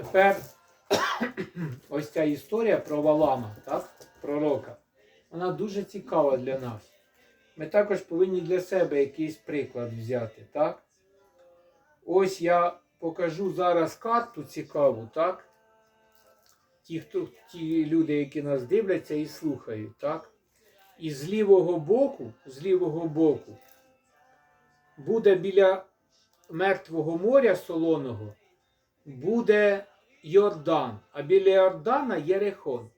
Тепер ось ця історія про Валама, так? пророка, вона дуже цікава для нас. Ми також повинні для себе якийсь приклад взяти. так? Ось я покажу зараз карту цікаву, так? Ті, хто, ті люди, які нас дивляться і слухають, так? І з лівого боку, з лівого боку, буде біля Мертвого моря солоного, буде Йордан, а біля Йордана Єрихон.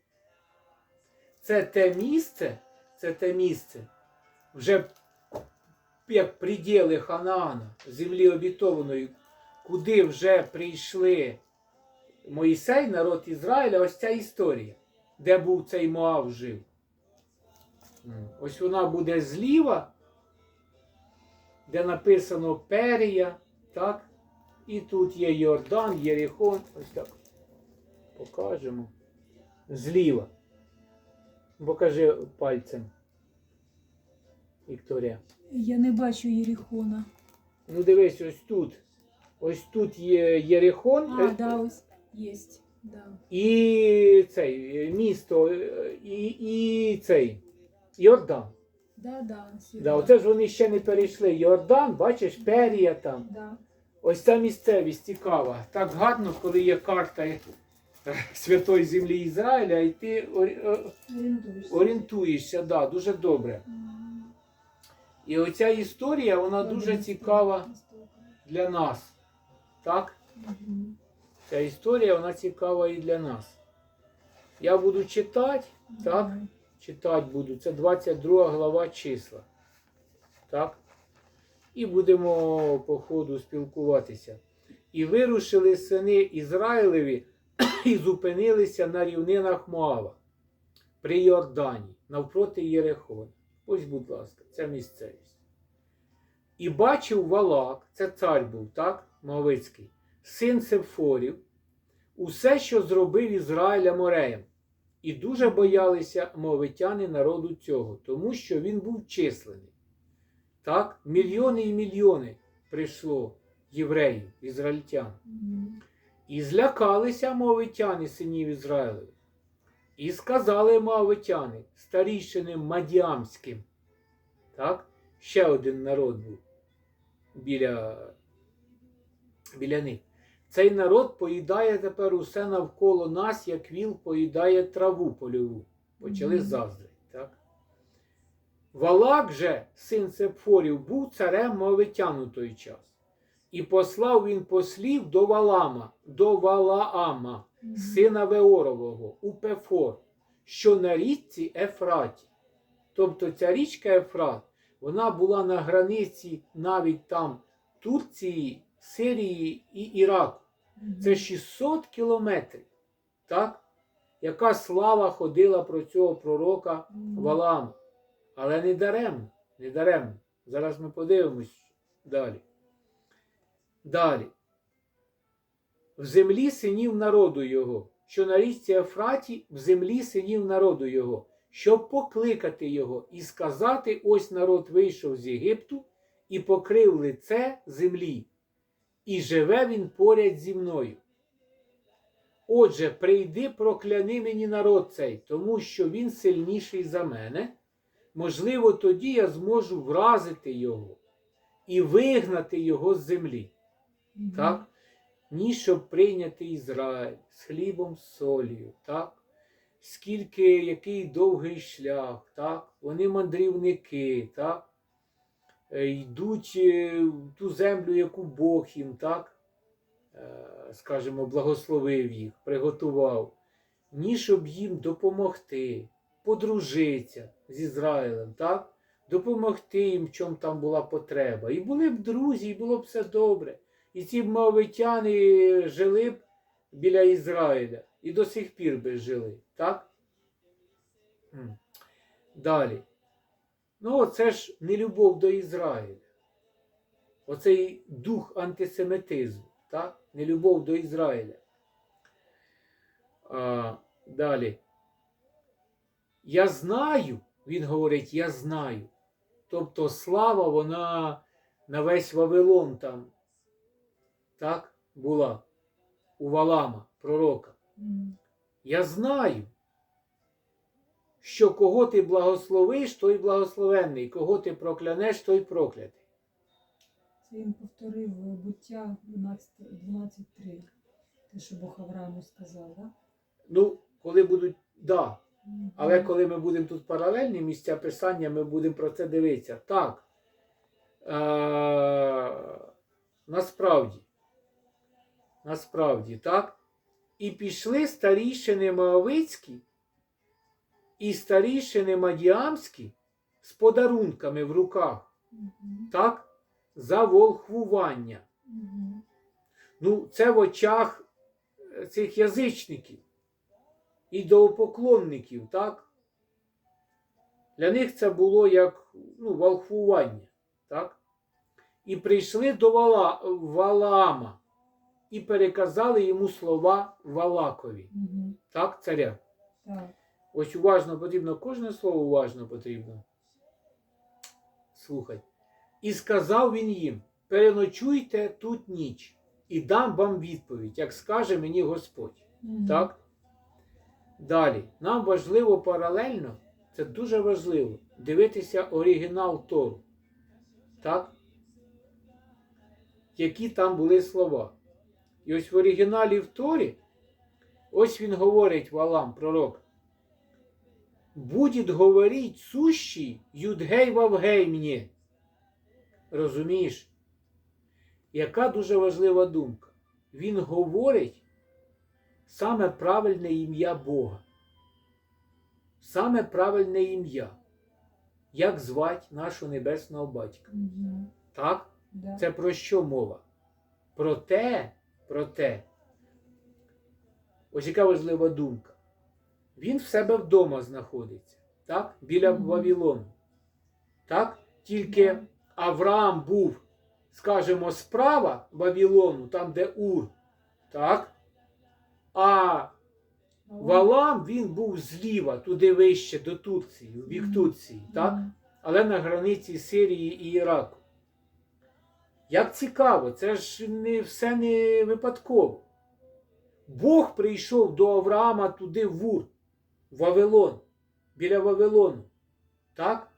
Це те місце, це те місце, вже як приділи Ханаана, землі обітованої, куди вже прийшли Моїсей, народ Ізраїля, ось ця історія, де був цей Моав жив. Ось вона буде зліва, де написано Перія, так? І тут є Йордан, Єрихон. Ось так. Покажемо. Зліва. Покажи пальцем. Вікторія. Я не бачу Єрихона. Ну дивись, ось тут. Ось тут є Єрихон. А, да, ось єсть. Да. І цей е, місто, е, і, і цей Йордан. Да, да. Да, оце ж вони ще не перейшли. Йордан, бачиш, Перія там. Да. Ось ця місцевість цікава. Так гарно, коли є карта е, Святої землі Ізраїля, і ти е, Орієнтуєшся. орієнтуєшся, да, дуже добре. І оця історія, вона дуже цікава для нас. Так? Ця історія, вона цікава і для нас. Я буду читати, так? Читати буду. Це 22 глава числа. Так? І будемо по ходу спілкуватися. І вирушили сини Ізраїлеві і зупинилися на рівнинах Моава при Йордані, навпроти Єрехона. Ось, будь ласка, ця місцевість. І бачив Валак, це цар був, так, Моавицький, син Сепфорів, усе, що зробив Ізраїля мореєм. І дуже боялися мовитяни народу цього, тому що він був численний. Так, мільйони і мільйони прийшло євреїв, ізраїльтян. І злякалися мовитяни синів Ізраїлевих. І сказали мовитяни старішинам Мадіамським. Так? Ще один народ був біля, біля них. Цей народ поїдає тепер усе навколо нас, як віл поїдає траву польову. Почали. Так? Валак же, син Сепфорів, був царем мовитян у той час. І послав він послів до Валама, до Валаама, сина Веорового, у Пефор, що на річці Ефраті. Тобто ця річка Ефрат, вона була на границі навіть там Турції, Сирії і Іраку. Це 600 кілометрів. Так? Яка слава ходила про цього пророка Мгм. Але не даремно, не даремно. Зараз ми подивимось далі. Далі. В землі синів народу його, що на річці Ефраті, в землі синів народу його, щоб покликати його і сказати: ось народ вийшов з Єгипту і покрив лице землі, і живе він поряд зі мною. Отже, прийди, прокляни мені народ цей, тому що він сильніший за мене. Можливо, тоді я зможу вразити його і вигнати його з землі, так? Ні, щоб прийняти Ізраїль з хлібом, з солью, так? Скільки який довгий шлях, так? Вони мандрівники, так? Е, Йдуть е, в ту землю, яку Бог їм, так? Е, Скажімо, благословив їх, приготував. Ні, щоб їм допомогти, подружитися з Ізраїлем, так? допомогти їм, в чому там була потреба. І були б друзі, і було б все добре. І ці мовитяни жили б біля Ізраїля. І до сих пір би жили. Так? Далі. Ну, це ж не любов до Ізраїля. Оцей дух антисемітизму, так? Нелюбов до Ізраїля. А, далі. Я знаю, він говорить, я знаю. Тобто слава, вона на весь Вавилон там так, була у Валама. пророка. Я знаю, що кого ти благословиш, той благословенний, кого ти проклянеш, той проклятий. Це він повторив е, буття 12.3. Те, що Бог Аврааму сказав, так? Ну, коли будуть, да. Да? Але коли ми будемо тут паралельні місця писання, ми будемо про це дивитися. Так. Е- насправді. Насправді, так. І пішли старішини Моавицькі і старішини Мадіамські з подарунками в руках, так, за волхвування. Ну, це в очах е, цих язичників, ідолопоклонників, так? Для них це було як ну, волхвування, так? І прийшли до Вала, Валаама і переказали йому слова Валакові, Мгм. так, царя. Так. Ось уважно потрібно, кожне слово уважно потрібно. Слухай. І сказав він їм: переночуйте тут ніч, і дам вам відповідь, як скаже мені Господь. Мгм. Так? Далі. Нам важливо паралельно, це дуже важливо, дивитися оригінал Тору. Так? Які там були слова. І ось в оригіналі в Торі, ось він говорить Валам, пророк. Будет говорить сущий Юдгей Вавгей мені. Розумієш? Яка дуже важлива думка. Він говорить саме правильне ім'я Бога. Саме правильне ім'я. Як звать нашого небесного батька. Мгм. Так? Да. Це про що мова? Про те, про те. Ось яка важлива думка. Він в себе вдома знаходиться, так? Біля. Вавилону. Так? Тільки. Авраам був, скажімо, справа Вавилону, там, де Ур. Так? А Валам він був зліва, туди вище, до Турції, в бік Турції. Так? Але на границі Сирії і Іраку. Як цікаво, це ж не все не випадково. Бог прийшов до Авраама туди в Ур, в Вавилон, біля Вавилону. Так?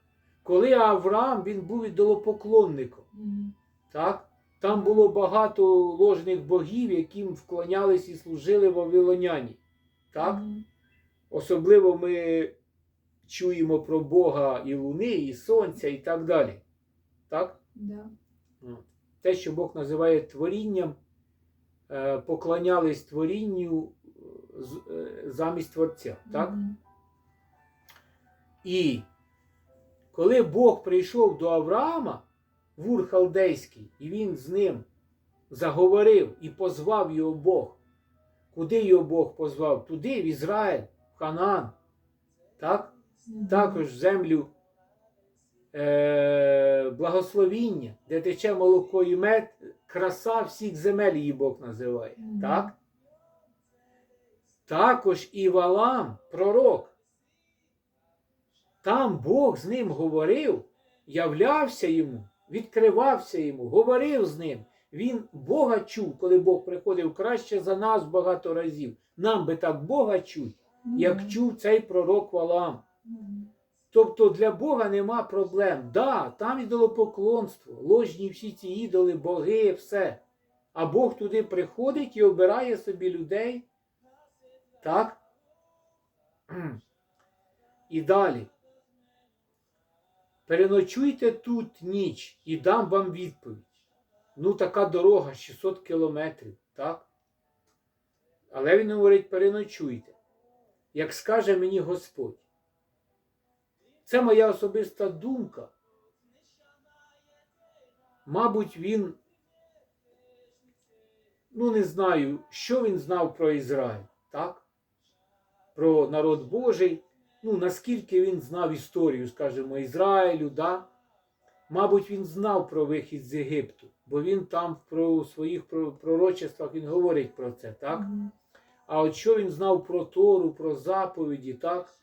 Коли Авраам він був ідолопоклонником. Так? Там було багато ложних богів, яким вклонялись і служили вавилоняні. Так? Мгм. Особливо ми чуємо про Бога і Луни, і Сонця, і так далі. Так? От. Те, що Бог називає творінням, е, поклонялись творінню е, замість Творця. Так? Мгм. І коли Бог прийшов до Авраама в Ур Халдейський, і він з ним заговорив і позвав його Бог. Куди його Бог позвав? Туди, в Ізраїль, в Ханаан. Так? Також в землю е, благословіння, де тече молоко і мед, краса всіх земель її Бог називає. Так? Також і Валам, пророк. Там Бог з ним говорив, являвся йому, відкривався йому, говорив з ним. Він Бога чув, коли Бог приходив краще за нас багато разів. Нам би так Бога чуть, як чув цей пророк Валам. Тобто для Бога нема проблем. Да, там ідолопоклонство, ложні всі ці ідоли, боги, все. А Бог туди приходить і обирає собі людей. Так? І далі. Переночуйте тут ніч і дам вам відповідь. Ну, така дорога 600 кілометрів, так? Але він говорить, переночуйте. Як скаже мені Господь. Це моя особиста думка. Мабуть, він, ну не знаю, що він знав про Ізраїль, так? Про народ Божий. Ну, наскільки він знав історію, скажімо, Ізраїлю, да? Мабуть, він знав про вихід з Єгипту, бо він там про своїх пророчествах він говорить про це, так? А от що він знав про Тору, про заповіді, так?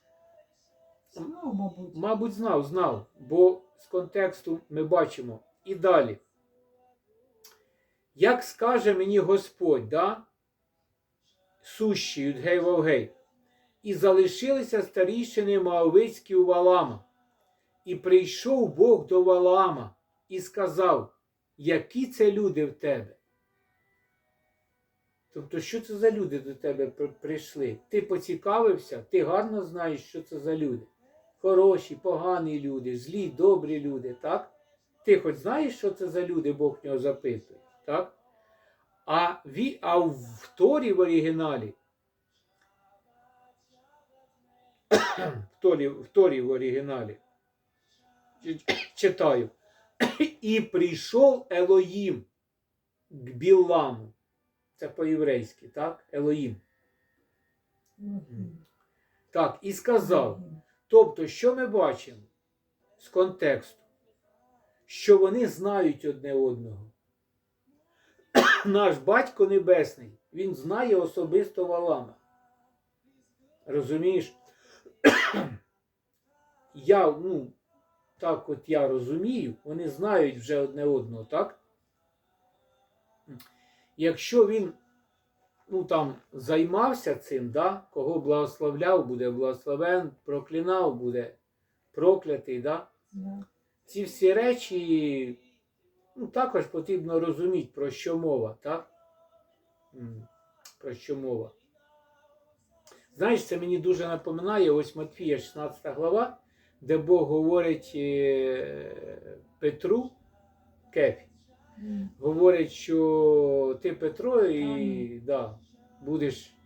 Знав, мабуть. Мабуть, знав, знав, бо з контексту ми бачимо. І далі. Як скаже мені Господь, да? сущі Юдгей Вовгей. І залишилися старішини Моавицькі у Валама. І прийшов Бог до Валаама і сказав, які це люди в тебе. Тобто, що це за люди до тебе прийшли? Ти поцікавився, ти гарно знаєш, що це за люди. Хороші, погані люди, злі, добрі люди, так? Ти хоч знаєш, що це за люди, Бог в нього запитує, так? А, ві, а в Торі в оригіналі, в Торі, в оригіналі, читаю, і прийшов Елоїм к Біламу. Це по-єврейськи, так? Елоїм. Так, і сказав. Тобто, що ми бачимо з контексту? Що вони знають одне одного. Наш батько Небесний, він знає особисто Валама. Розумієш? Я, ну, так от я розумію, вони знають вже одне одного, так? Якщо він ну, там, займався цим, да? кого благословляв, буде благословен, проклинав, буде проклятий. Да? Да. Ці всі речі ну, також потрібно розуміти, про що мова, так? Про що мова. Знаєш, це мені дуже напоминає ось Матфія, 16 глава, де Бог говорить е, Петру Кефі. Говорить, що ти Петро і да, будеш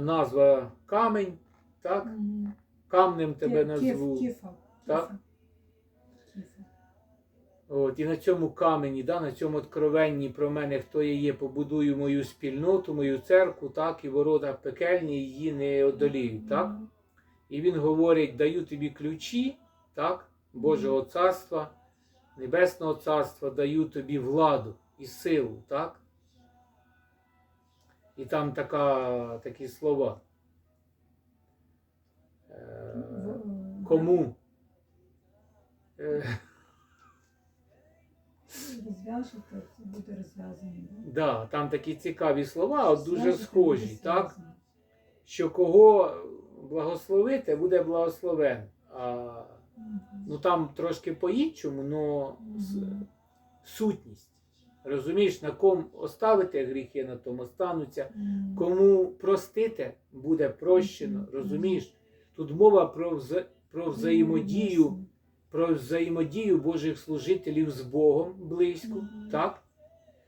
назва камень, так? Камнем тебе назву. Так. От, і на цьому камені, да, на цьому откровенні про мене, хто я є, побудую мою спільноту, мою церкву, так, і ворота пекельні її не одоліють. Так? І він говорить: даю тобі ключі, так, Божого царства, Небесного царства, даю тобі владу і силу, так? І там така, такі слова. Е, Кому? Е, Розв'яжете, буде розв'язано. Да? Да, там такі цікаві слова, от дуже схожі, так? Що кого благословити, буде благословен. А, ну там трошки по-іншому, але сутність. Розумієш, на ком оставите гріхи, на тому остануться. Кому простите, буде прощено. Розумієш? Тут мова про, вза... про взаємодію, про взаємодію Божих служителів з Богом близько, так?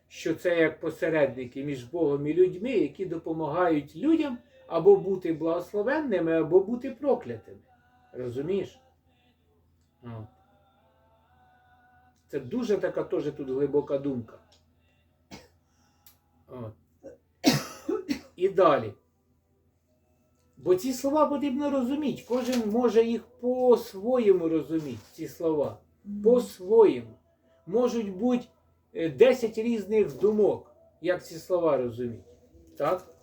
Що це як посередники між Богом і людьми, які допомагають людям або бути благословенними, або бути проклятими. Розумієш? Це дуже така теж тут глибока думка. От. І далі. Бо ці слова потрібно розуміти. Кожен може їх по-своєму розуміти, ці слова. По-своєму. Можуть бути е, 10 різних думок, як ці слова розуміти. Так?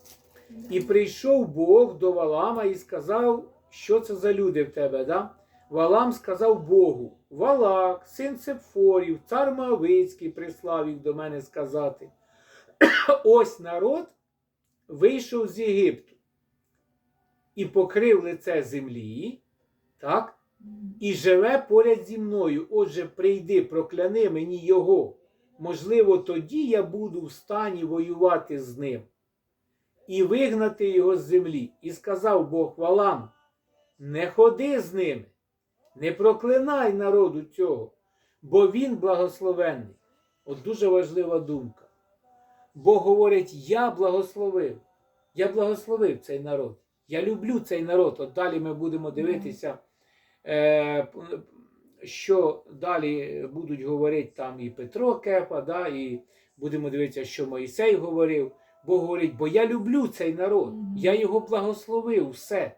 І прийшов Бог до Валама і сказав, що це за люди в тебе. Да? Валам сказав Богу: Валак, син Сепфорів, цар Моавицький, прислав їх до мене сказати. Ось народ вийшов з Єгипту і покрив лице землі, так? І живе поряд зі мною. Отже, прийди, прокляни мені його. Можливо, тоді я буду в стані воювати з ним і вигнати його з землі. І сказав Бог Валам: не ходи з ними, не проклинай народу цього, бо він благословенний. От дуже важлива думка. Бог говорить: Я благословив. Я благословив цей народ. Я люблю цей народ. От далі ми будемо дивитися, е, що далі будуть говорити там і Петро Кепа, да, і будемо дивитися, що Моїсей говорив. Бог говорить, бо я люблю цей народ, я його благословив, все.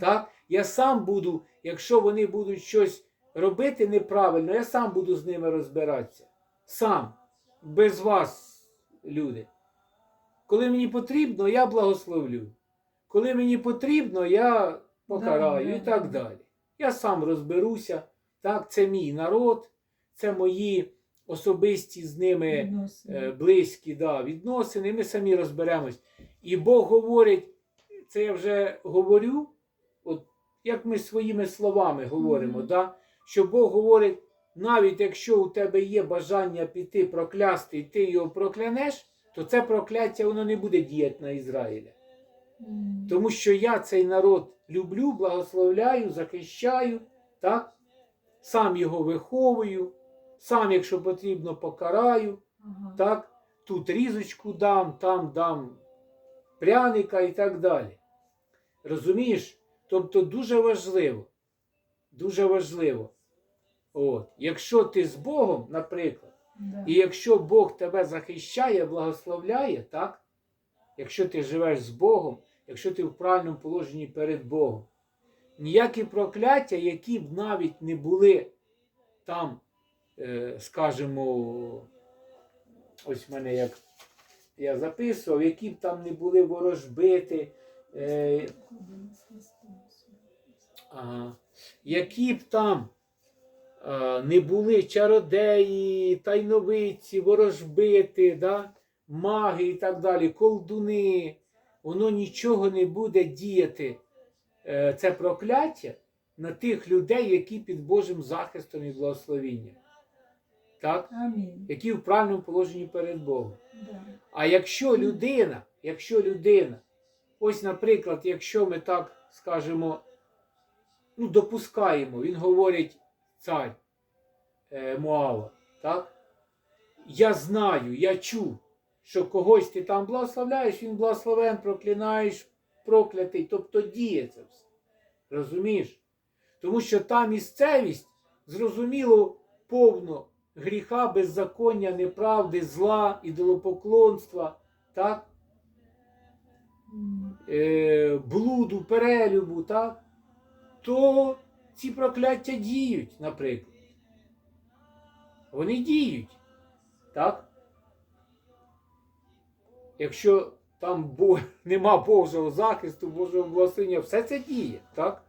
Так? Я сам буду, якщо вони будуть щось робити неправильно, я сам буду з ними розбиратися. Сам, без вас, люди. Коли мені потрібно, я благословлю. Коли мені потрібно, я покараю і так далі. Я сам розберуся. Так, це мій народ, це мої особисті з ними Відносини. е, близькі да, відносини, ми самі розберемось. І Бог говорить, це я вже говорю, от як ми своїми словами говоримо, Мгм. да? що Бог говорить, навіть якщо у тебе є бажання піти проклясти, і ти його проклянеш, то це прокляття воно не буде діяти на Ізраїля. Тому що я цей народ люблю, благословляю, захищаю, так? сам його виховую, сам, якщо потрібно, покараю, Ага. так? тут різочку дам, там дам пряника і так далі. Розумієш? Тобто дуже важливо, дуже важливо. От. Якщо ти з Богом, наприклад, Да. і якщо Бог тебе захищає, благословляє, так? Якщо ти живеш з Богом, якщо ти в правильному положенні перед Богом, ніякі прокляття, які б навіть не були там, скажімо, ось в мене як я записував, які б там не були ворожбити, е. Які б там не були чародеї, тайновиці, ворожбити, да? маги і так далі, колдуни, воно нічого не буде діяти, е, це прокляття на тих людей, які під Божим захистом і благословінням. Так? Амінь. Які в правильному положенні перед Богом. Да. А якщо людина, якщо людина, ось, наприклад, якщо ми так скажемо, ну, допускаємо, він говорить цар е, Муава, так? Я знаю, я чув, що когось ти там благословляєш, він благословен, проклинаєш, проклятий, тобто діє це все. Розумієш? Тому що та місцевість, зрозуміло, повно гріха, беззаконня, неправди, зла, ідолопоклонства, так? Е, блуду, перелюбу, так? то ці прокляття діють, наприклад. Вони діють. Так? Якщо там Бо- нема Божого захисту, Божого благословення, все це діє. Так?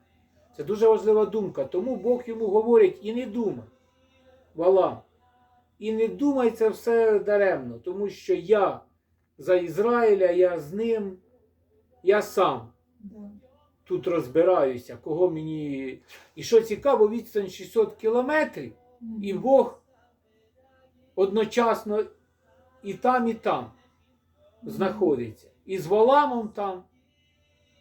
Це дуже важлива думка. Тому Бог йому говорить і не думай. Валам. І не думай це все даремно, тому що я за Ізраїля, я з ним, я сам тут розбираюся, кого мені. І що цікаво, відстань 600 кілометрів, і Бог одночасно і там, і там знаходиться. І з Валамом там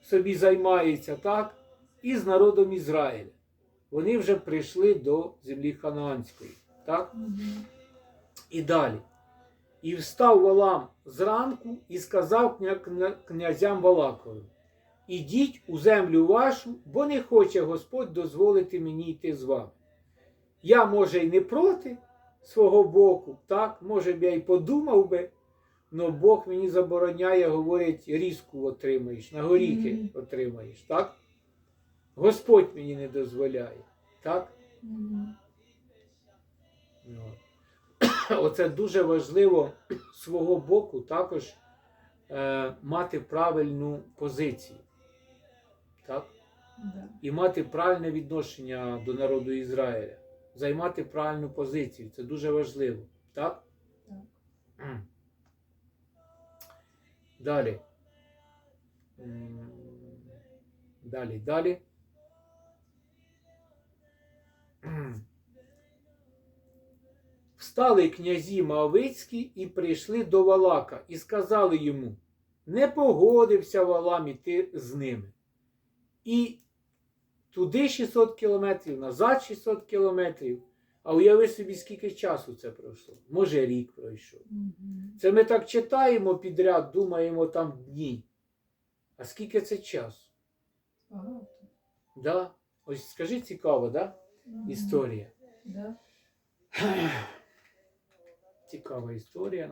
собі займається, так, і з народом Ізраїля. Вони вже прийшли до землі Ханаанської. Так? І далі. І встав Валам зранку і сказав кня- кня- князям Валаковим: Ідіть у землю вашу, бо не хоче Господь дозволити мені йти з вами. Я, може, й не проти свого боку, так, може б я й подумав би, але Бог мені забороняє, говорить, різку отримаєш, на горіхи Мгм. отримаєш, так? Господь мені не дозволяє, так? Мгм. Ну, Оце дуже важливо з свого боку також е, мати правильну позицію. Так? Да. І мати правильне відношення до народу Ізраїля. Займати правильну позицію. Це дуже важливо. Так? Так. Далі. Далі, далі. Встали князі Моавицькі і прийшли до Валака і сказали йому: не погодився Валам іти з ними. І туди 600 кілометрів, назад 600 кілометрів. А уяви собі, скільки часу це пройшло. Може, рік пройшов. Це ми так читаємо підряд, думаємо там дні. А скільки це часу? Багато. Да? Ось скажи цікаво, да? Історія. Да. Цікава історія.